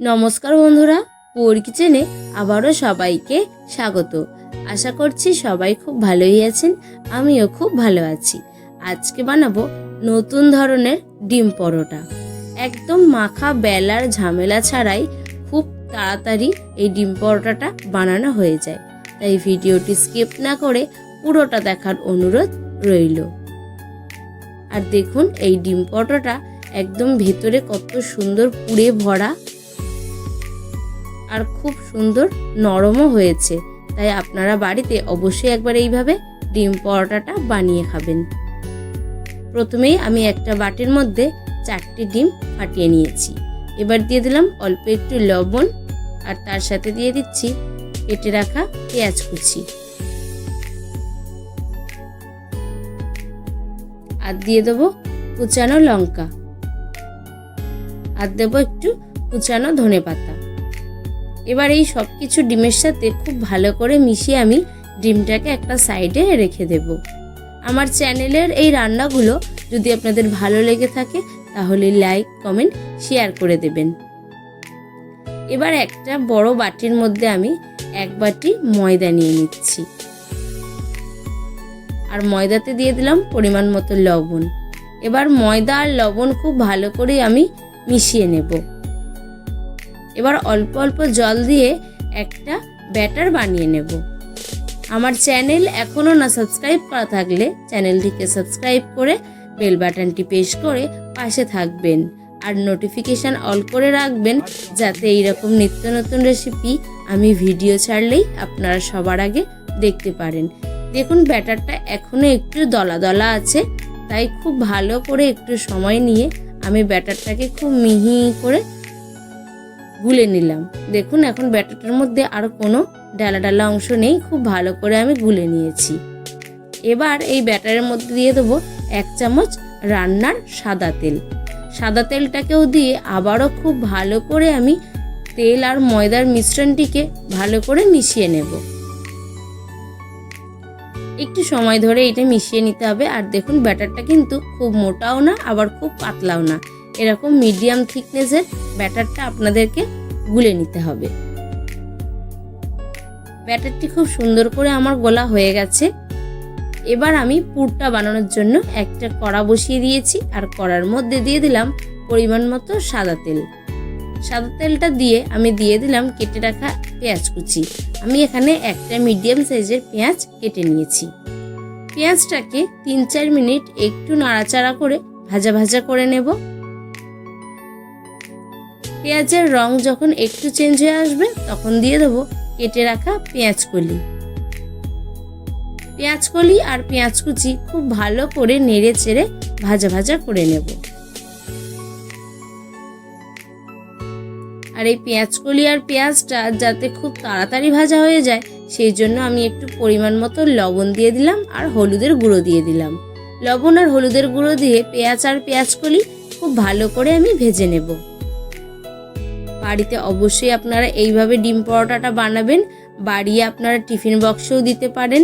নমস্কার বন্ধুরা, পুর কিচেনে আবারও সবাইকে স্বাগত। আশা করছি সবাই খুব ভালোই আছেন, আমিও খুব ভালো আছি। আজকে বানাবো নতুন ধরনের ডিম পরোটা। একদম মাখা বেলার ঝামেলা ছাড়াই খুব তাড়াতাড়ি এই ডিম পরোটাটা বানানো হয়ে যায়। তাই ভিডিওটি স্কিপ না করে পুরোটা দেখার অনুরোধ রইল। আর দেখুন, এই ডিম পরোটাটা একদম ভেতরে কত সুন্দর পুড়ে ভরা আর খুব সুন্দর নরমও হয়েছে। তাই আপনারা বাড়িতে অবশ্যই একবার এইভাবে ডিম পরোটাটা বানিয়ে খাবেন। প্রথমেই আমি একটা বাটির মধ্যে চারটি ডিম ফাটিয়ে নিয়েছি। এবার দিয়ে দিলাম অল্প একটু লবণ আর তার সাথে দিয়ে দিচ্ছি কেটে রাখা পেঁয়াজ কুচি। আর দিয়ে দেবো কুচানো লঙ্কা। আর দেবো একটু কুচানো ধনে পাতা এবার এই সব কিছু ডিমের সাথে খুব ভালো করে মিশিয়ে আমি ডিমটাকে একটা সাইডে রেখে দেব। আমার চ্যানেলের এই রান্নাগুলো যদি আপনাদের ভালো লেগে থাকে, তাহলে লাইক, কমেন্ট, শেয়ার করে দেবেন। এবার একটা বড় বাটির মধ্যে আমি এক বাটি ময়দা নিয়ে নিচ্ছি। আর ময়দাতে দিয়ে দিলাম পরিমাণ মতো লবণ। এবার ময়দা আর লবণ খুব ভালো করে আমি মিশিয়ে নেব। এবার অল্প অল্প জল দিয়ে একটা ব্যাটার বানিয়ে নেব। আমার চ্যানেল এখনও না সাবস্ক্রাইব করা থাকলে চ্যানেলটিকে সাবস্ক্রাইব করে বেল বাটনটি প্রেস করে পাশে থাকবেন আর নোটিফিকেশান অল করে রাখবেন যাতে এইরকম নিত্য নতুন রেসিপি আমি ভিডিও ছাড়লেই আপনারা সবার আগে দেখতে পারেন। দেখুন ব্যাটারটা এখনও একটু দলা দলা আছে, তাই খুব ভালো করে একটু সময় নিয়ে আমি ব্যাটারটাকে খুব মিহি করে গুলে নিলাম। দেখুন, এখন ব্যাটারটার মধ্যে আর কোনো ডালা ডালা অংশ নেই, খুব ভালো করে আমি গুলে নিয়েছি। এবার এই ব্যাটারের মধ্যে দিয়ে দেবো এক চামচ রান্নার সাদা তেল। সাদা তেলটাকেও দিয়ে আবারও খুব ভালো করে আমি তেল আর ময়দার মিশ্রণটিকে ভালো করে মিশিয়ে নেব। একটু সময় ধরে এটা মিশিয়ে নিতে হবে। আর দেখুন, ব্যাটারটা কিন্তু খুব মোটাও না, আবার খুব পাতলাও না। এরকম মিডিয়াম থিকনেসের ব্যাটারটা আপনাদেরকে গুলে নিতে হবে। ব্যাটারটি খুব সুন্দর করে আমার গোলা হয়ে গেছে। এবার আমি পুরটা বানানোর জন্য একটা কড়া বসিয়ে দিয়েছি আর কড়ার মধ্যে দিয়ে দিলাম পরিমাণ মতো সাদা তেল। সাদা তেলটা দিয়ে আমি দিয়ে দিলাম কেটে রাখা পেঁয়াজ কুচি। আমি এখানে একটা মিডিয়াম সাইজের পেঁয়াজ কেটে নিয়েছি। পেঁয়াজটাকে তিন চার মিনিট একটু নাড়াচাড়া করে ভাজা ভাজা করে নেব। পেঁয়াজের রং যখন একটু চেঞ্জ হয়ে আসবে, তখন দিয়ে দেবো কেটে রাখা পেঁয়াজ কলি। পেঁয়াজ কলি আর পেঁয়াজ কুচি খুব ভালো করে নেড়ে চেড়ে ভাজা ভাজা করে নেব। আর এই পেঁয়াজ কলি আর পেঁয়াজটা যাতে খুব তাড়াতাড়ি ভাজা হয়ে যায়, সেই জন্য আমি একটু পরিমাণ মতো লবণ দিয়ে দিলাম আর হলুদের গুঁড়ো দিয়ে দিলাম। লবণ আর হলুদের গুঁড়ো দিয়ে পেঁয়াজ আর পেঁয়াজ কলি খুব ভালো করে আমি ভেজে নেব। বাড়িতে অবশ্যই আপনারা এইভাবে ডিম পরোটাটা বানাবেন, বাড়িয়ে আপনারা টিফিন বক্সেও দিতে পারেন,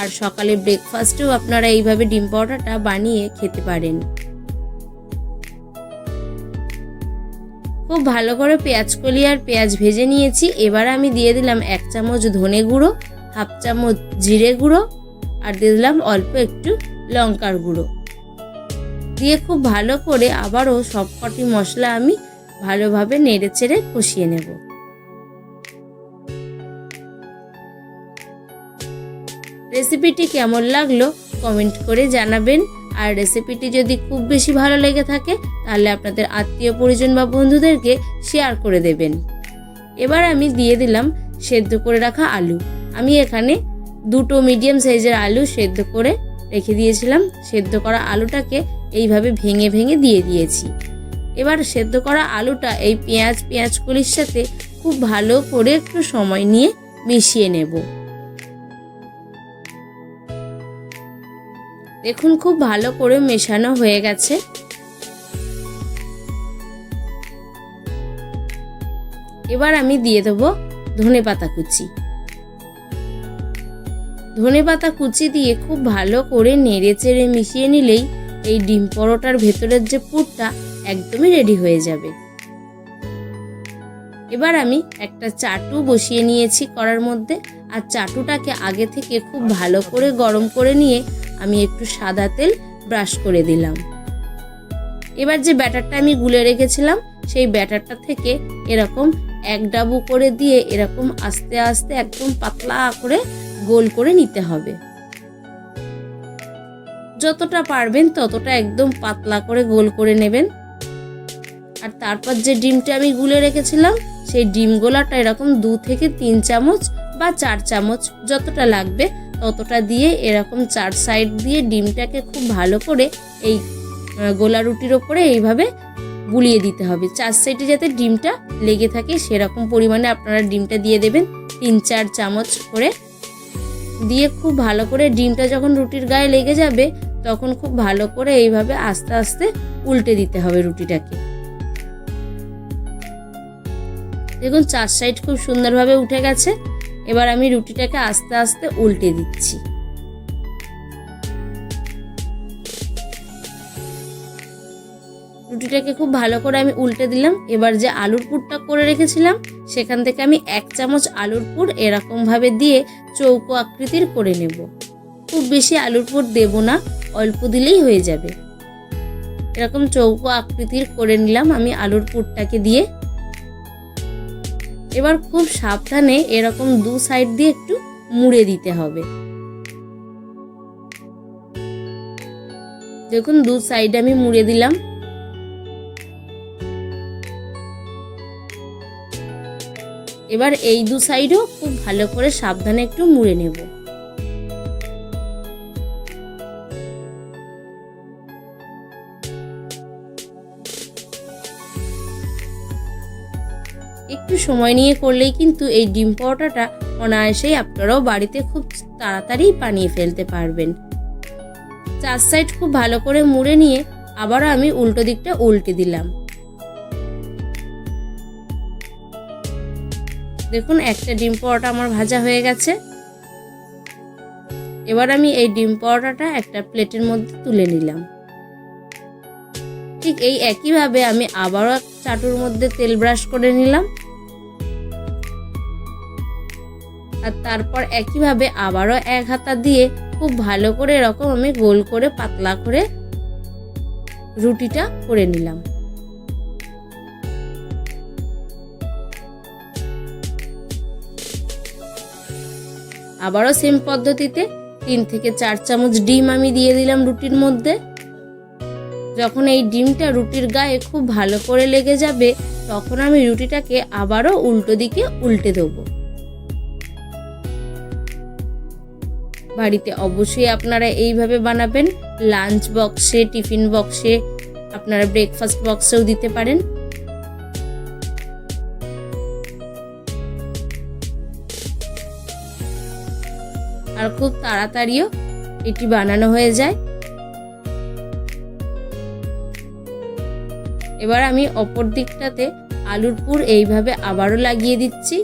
আর সকালে ব্রেকফাস্টেও আপনারা এইভাবে ডিম পরোটাটা বানিয়ে খেতে পারেন। খুব ভালো করে পেঁয়াজ কলি আর পেঁয়াজ ভেজে নিয়েছি, এবার আমি দিয়ে দিলাম এক চামচ ধনে গুঁড়ো, হাফ চামচ জিরে গুঁড়ো, আর দিয়ে দিলাম অল্প একটু লঙ্কার গুঁড়ো। দিয়ে খুব ভালো করে আবারও সবকটি মশলা আমি ভালোভাবে নেড়ে চেড়ে কষিয়ে নেব। রেসিপিটি কেমন লাগল কমেন্ট করে জানাবেন। আর রেসিপিটি যদি খুব বেশি ভালো লেগে থাকে, তাহলে আপনাদের আত্মীয় পরিজন বা বন্ধুদেরকে শেয়ার করে দেবেন। এবার আমি দিয়ে দিলাম সেদ্ধ করে রাখা আলু। আমি এখানে দুটো মিডিয়াম সাইজের আলু সেদ্ধ করে রেখে দিয়েছিলাম। সেদ্ধ করা আলুটাকে এইভাবে ভেঙে ভেঙে দিয়ে দিয়েছি। এবার সেদ্ধ করা আলুটা এই পেঁয়াজ পেঁয়াজ কলির সাথে খুব ভালো করে একটু সময় নিয়ে মিশিয়ে নেব। দেখুন খুব ভালো করে মেশানো হয়ে গেছে। এবার আমি দিয়ে দেবো ধনে পাতা কুচি। ধনে পাতা কুচি দিয়ে খুব ভালো করে নেড়ে চেড়ে মিশিয়ে নিলেই এই ডিম পরোটার ভেতরের যে পুরটা একদমই রেডি হয়ে যাবে। এবার আমি একটা চাটু বসিয়ে নিয়েছি কড়ার মধ্যে, আর চাটুটাকে আগে থেকে খুব ভালো করে গরম করে নিয়ে আমি একটু সাদা তেল ব্রাশ করে দিলাম। এবার যে ব্যাটারটা আমি গুলে রেখেছিলাম, সেই ব্যাটারটা থেকে এরকম এক ডাবু করে দিয়ে এরকম আস্তে আস্তে একদম পাতলা করে গোল করে নিতে হবে। যতটা পারবেন ততটা একদম পাতলা করে গোল করে নেবেন। আর তারপর যে ডিমটা আমি গুলে রেখেছিলাম, সেই ডিম গোলাটা এরকম দু থেকে তিন চামচ বা চার চামচ যতটা লাগবে ততটা দিয়ে এরকম চার সাইড দিয়ে ডিমটাকে খুব ভালো করে এই গোলা রুটির ওপরে এইভাবে বুলিয়ে দিতে হবে। চার সাইডে যাতে ডিমটা লেগে থাকে সেরকম পরিমাণে আপনারা ডিমটা দিয়ে দেবেন তিন চার চামচ করে। দিয়ে খুব ভালো করে ডিমটা যখন রুটির গায়ে লেগে যাবে তখন খুব ভালো করে এইভাবে আস্তে আস্তে উল্টে দিতে হবে রুটিটাকে। দেখুন, চার সাইড খুব সুন্দরভাবে উঠে গেছে। এবার আমি রুটিটাকে আস্তে আস্তে উল্টে দিচ্ছি। রুটিটাকে খুব ভালো করে আমি উল্টে দিলাম। এবার যে আলুর পুরটা করে রেখেছিলাম, সেখান থেকে আমি এক চামচ আলুর পুর এরকমভাবে দিয়ে চৌকো আকৃতির করে নেব। খুব বেশি আলুর পুর দেব না, অল্প দিলেই হয়ে যাবে। এরকম চৌকো আকৃতির করে নিলাম আমি আলুর পুরটাকে দিয়ে। এবার খুব সাবধানে এরকম দু সাইড দিয়ে একটু মুড়ে দিতে হবে। দেখুন দু সাইড আমি মুড়ে দিলাম। এবার এই দু সাইডও খুব ভালো করে সাবধানে একটু মুড়ে নেব। একটু সময় নিয়ে করলেই কিন্তু এই ডিম পরোটাটা অনায়াসেই আপনারাও বাড়িতে খুব তাড়াতাড়ি বানিয়ে ফেলতে পারবেন। চার সাইড খুব ভালো করে মুড়ে নিয়ে আবারও আমি উল্টো দিকটা উল্টে দিলাম। দেখুন, একটা ডিম পরোটা আমার ভাজা হয়ে গেছে। এবার আমি এই ডিম পরোটাটা একটা প্লেটের মধ্যে তুলে নিলাম। ঠিক এই একইভাবে আমি আবারও চাটুর মধ্যে তেল ব্রাশ করে নিলাম। আর তারপর একইভাবে আবারও এক হাতা দিয়ে খুব ভালো করে এরকম আমি গোল করে পাতলা করে রুটিটা করে নিলাম। আবারও সেম পদ্ধতিতে তিন থেকে চার চামচ ডিম আমি দিয়ে দিলাম রুটির মধ্যে। যখন এই ডিমটা রুটির গায়ে খুব ভালো করে লেগে যাবে, তখন আমি রুটিটাকে আবারও উল্টো দিকে উল্টে দেবো। বাড়িতে অবশ্যই আপনারা এইভাবে বানাবেন। লাঞ্চ বক্সে, টিফিন বক্সে, আপনারা ব্রেকফাস্ট বক্সেও দিতে পারেন। আর খুব তাড়াতাড়িও এটি বানানো হয়ে যায়। এবার আমি অপর দিকটাতে আলুর পুর এইভাবে আবারও লাগিয়ে দিচ্ছি।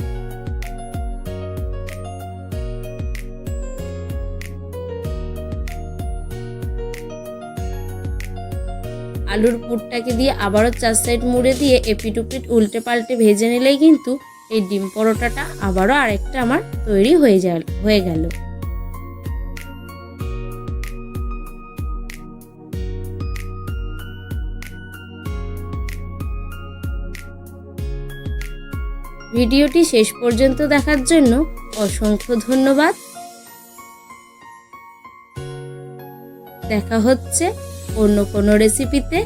আলুর পুরটাকে দিয়ে আবারও চার সাইড মুড়ে দিয়ে এপিট উপিট উল্টে পাল্টে ভেজে নিলেই কিন্তু এই ডিম পরোটাটা আবারও আরেকটা আমার তৈরি হয়ে যা হয়ে গেল। ভিডিওটি শেষ পর্যন্ত দেখার জন্য অসংখ্য ধন্যবাদ। দেখা হচ্ছে অন্য কোনো রেসিপিতে।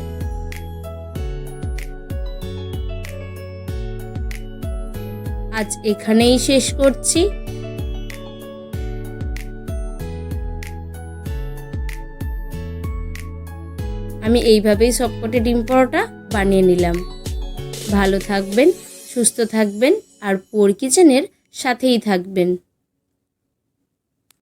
আজ এখানেই শেষ করছি। আমি এইভাবেই সবকটে ডিম পরোটা বানিয়ে নিলাম। ভালো থাকবেন। সুস্থ থাকবেন আর পোর কিচেনের সাথেই থাকবেন।